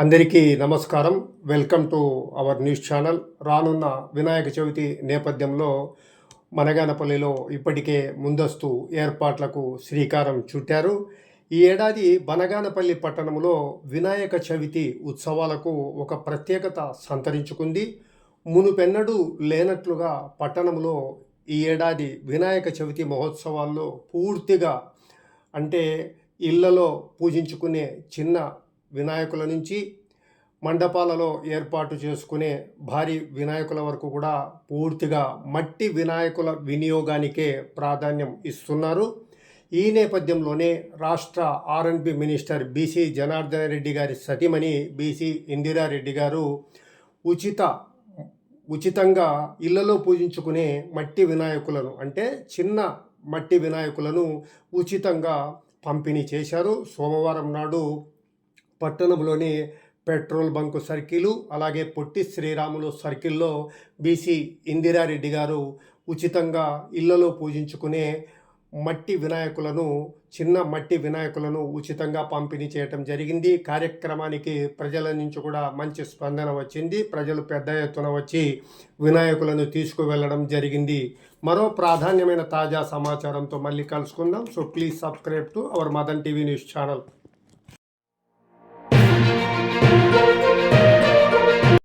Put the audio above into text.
అందరికీ నమస్కారం. Welcome to our news channel. రానున్న వినాయక చవితి నేపథ్యంలో మనగానపల్లిలో ఇప్పటికే ముందస్తు ఏర్పాట్లకు శ్రీకారం చుట్టారు. ఈ ఏడాది బనగానపల్లి పట్టణంలో వినాయక చవితి ఉత్సవాలకు ఒక ప్రత్యేకత సంతరించుకుంది. మునుపెన్నడూ లేనట్లుగా పట్టణంలో ఈ ఏడాది వినాయక చవితి మహోత్సవాల్లో పూర్తిగా అంటే ఇళ్ళలో పూజించుకునే చిన్న వినాయకుల నుంచి మండపాలలో ఏర్పాటు చేసుకునే భారీ వినాయకుల వరకు కూడా పూర్తిగా మట్టి వినాయకుల వినియోగానికే ప్రాధాన్యం ఇస్తున్నారు. ఈ నేపథ్యంలోనే రాష్ట్ర ఆర్ఎండ్బి మినిస్టర్ బీసీ జనార్దన రెడ్డి గారి సతీమణి బీసీ ఇందిరారెడ్డి గారు ఉచిత ఉచితంగా ఇళ్ళలో పూజించుకునే మట్టి వినాయకులను అంటే చిన్న మట్టి వినాయకులను ఉచితంగా పంపిణీ చేశారు. సోమవారం నాడు పట్టణంలోని పెట్రోల్ బంక్ సర్కిలు అలాగే పొట్టి శ్రీరాములు సర్కిల్లో బీసీ ఇందిరారెడ్డి గారు ఉచితంగా ఇళ్ళలో పూజించుకునే మట్టి వినాయకులను చిన్న మట్టి వినాయకులను ఉచితంగా పంపిణీ చేయటం జరిగింది. కార్యక్రమానికి ప్రజల నుంచి కూడా మంచి స్పందన వచ్చింది. ప్రజలు పెద్ద ఎత్తున వచ్చి వినాయకులను తీసుకువెళ్ళడం జరిగింది. మరో ప్రాధాన్యమైన తాజా సమాచారంతో మళ్ళీ కలుసుకుందాం. So please subscribe to our Madan TV news channel